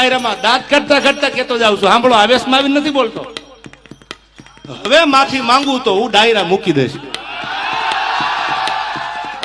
ડાયરામાં દાંત કાઢતા કાઢતા કેતો જાઉં છું. સાંભળો આવેશમાં આવી નથી બોલતો. હવે માફી માંગુ તો હું ડાયરા મૂકી દઈશ.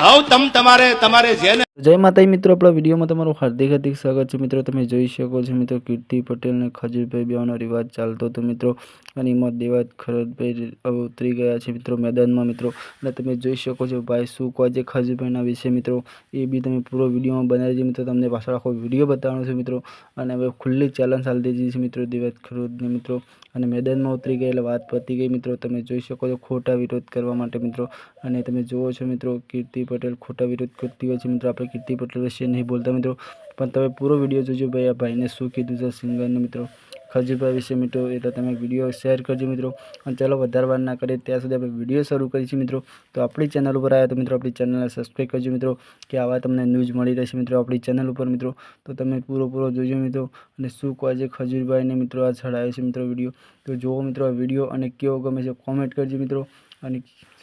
હવે તમ તમારે તમારે જેને જય માતાજી મિત્રો, આપણા વિડીયોમાં તમારું હાર્દિક હાર્દિક સ્વાગત છે. મિત્રો, તમે જોઈ શકો છો, મિત્રો, કીર્તિ પટેલ અને ખજૂરભાઈ બેવાનો રિવાજ ચાલતો હતો, મિત્રો. અને એમાં દેવાજ ખરદભાઈ ઉતરી ગયા છે, મિત્રો, મેદાનમાં, મિત્રો. અને તમે જોઈ શકો છો, ભાઈ શું કહો છે ખજૂરભાઈના વિશે, મિત્રો. એ બી તમે પૂરો વિડીયોમાં બનાવી છે મિત્રો. તમને પાછળ આખો વીડિયો બતાવવાનો છે, મિત્રો. અને હવે ખુલ્લી ચેલેન્જ ચાલતી દીધી છે, મિત્રો દેવાજ ખરોદને મિત્રો. અને મેદાનમાં ઉતરી ગયા એટલે વાત પતી ગઈ, મિત્રો. તમે જોઈ શકો છો, ખોટા વિરોધ કરવા માટે, મિત્રો. અને તમે જુઓ છો, મિત્રો, કીર્તિ પટેલ ખોટા વિરોધ કરતી હોય છે, મિત્રો. આપણે કીર્તિ પટેલ વિશે નહીં બોલતા મિત્રો પણ તમે પૂરો વીડિયો જોજો ભાઈ આ ભાઈને શું કીધું છે સિંગરને મિત્રો ખજૂરભાઈ વિશે મિત્રો એટલે તમે વીડિયો શેર કરજો મિત્રો અને ચાલો વધારે વાર ના કરીએ ત્યાં સુધી આપણે વીડિયો શરૂ કરીશું મિત્રો તો આપણી ચેનલ ઉપર આવ્યા તો મિત્રો આપણી ચેનલને સબસ્ક્રાઈબ કરજો મિત્રો કે આવા તમને ન્યૂઝ મળી રહેશે મિત્રો આપણી ચેનલ ઉપર મિત્રો તો તમે પૂરો પૂરો જોજો મિત્રો અને શું કહે છે ખજૂરભાઈને મિત્રો આ ચડાવે છે મિત્રો વીડિયો તો જુઓ મિત્રો વીડિયો અને કેવો ગમે છે કોમેન્ટ કરજો મિત્રો અને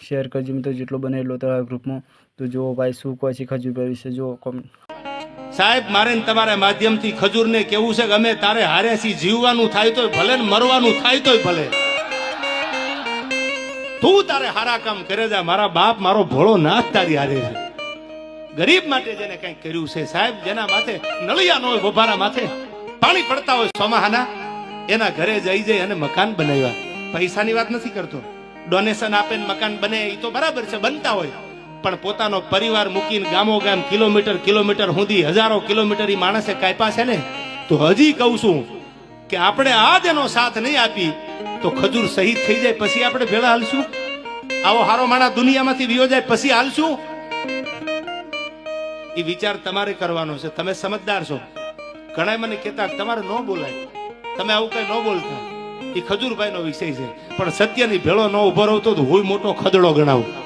શેર કરજો મિત્રો, જેટલો બને એટલો તમારા ગ્રુપમાં તો જુઓ ભાઈ, શું કહે છે ખજૂરભાઈ વિશે, જુઓ કોમેન્ટ સાહેબ, મારે તમારા માધ્યમથી ખજૂરને કેવું છે કે અમે તારે હારે છીએ જીવવાનું થાય તોય ભલે ને મરવાનું થાય તોય ભલે. તું તારે હારા કામ કરે જા મારા બાપ, મારો ભોળો નાથ તારી હારે છે. ગરીબ માટે જેને કંઈક કર્યું છે, સાહેબ, જેના માથે નળિયા ન હોય, વભારા માથે પાણી પડતા હોય સોમાહાના એના ઘરે જઈ જઈ અને મકાન બનાવ્યા. પૈસાની વાત નથી કરતો. ડોનેશન આપે ને મકાન બને એ તો બરાબર છે, બનતા હોય. પણ પોતાનો પરિવાર મૂકીને ગામો ગામ કિલોમીટર કિલોમીટર સુધી હજારો કિલોમીટર એ માણસે કાપ્યા છે ને, તો હજી કહું છું કે આપણે આ જ એનો સાથ નહીં આપી, તો ખજૂર શહીદ થઈ જાય, પછી આપણે ભેળા હાલશું? આવો હારો માણા દુનિયામાંથી વિયો જાય, પછી હાલશું? એ વિચાર તમારે કરવાનો છે, તમે સમજદાર છો. ઘણા મને કહેતા, તમારે ન બોલાય. તમે આવું કઈ ન બોલતા. એ ખજૂરભાઈ નો વિષય છે. પણ સત્યની ભેળો ન ઊભો રહો તો હું મોટો ખદડો ગણાવું.